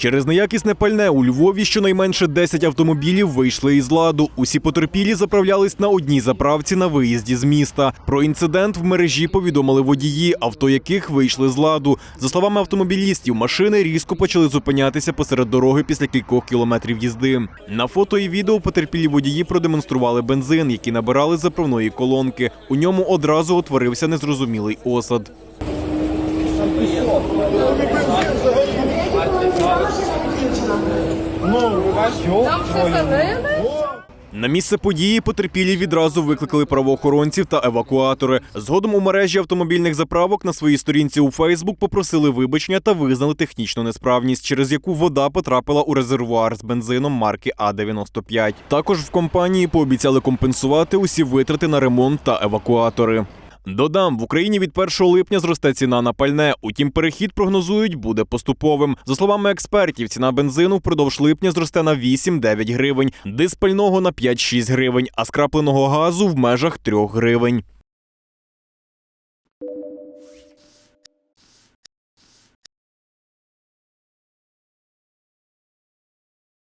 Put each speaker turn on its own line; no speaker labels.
Через неякісне пальне у Львові щонайменше 10 автомобілів вийшли із ладу. Усі потерпілі заправлялись на одній заправці на виїзді з міста. Про інцидент в мережі повідомили водії, авто яких вийшли з ладу. За словами автомобілістів, машини різко почали зупинятися посеред дороги після кількох кілометрів їзди. На фото і відео потерпілі водії продемонстрували бензин, який набирали з заправної колонки. У ньому одразу утворився незрозумілий осад.
Там все залили.
На місце події потерпілі відразу викликали правоохоронців та евакуатори. Згодом у мережі автомобільних заправок на своїй сторінці у Фейсбук попросили вибачення та визнали технічну несправність, через яку вода потрапила у резервуар з бензином марки А95. Також в компанії пообіцяли компенсувати усі витрати на ремонт та евакуатори. Додам, в Україні від 1 липня зросте ціна на пальне. Утім, перехід прогнозують буде поступовим. За словами експертів, ціна бензину впродовж липня зросте на 8-9 гривень, диспального на 5-6 гривень, а скрапленого газу в межах 3 гривень.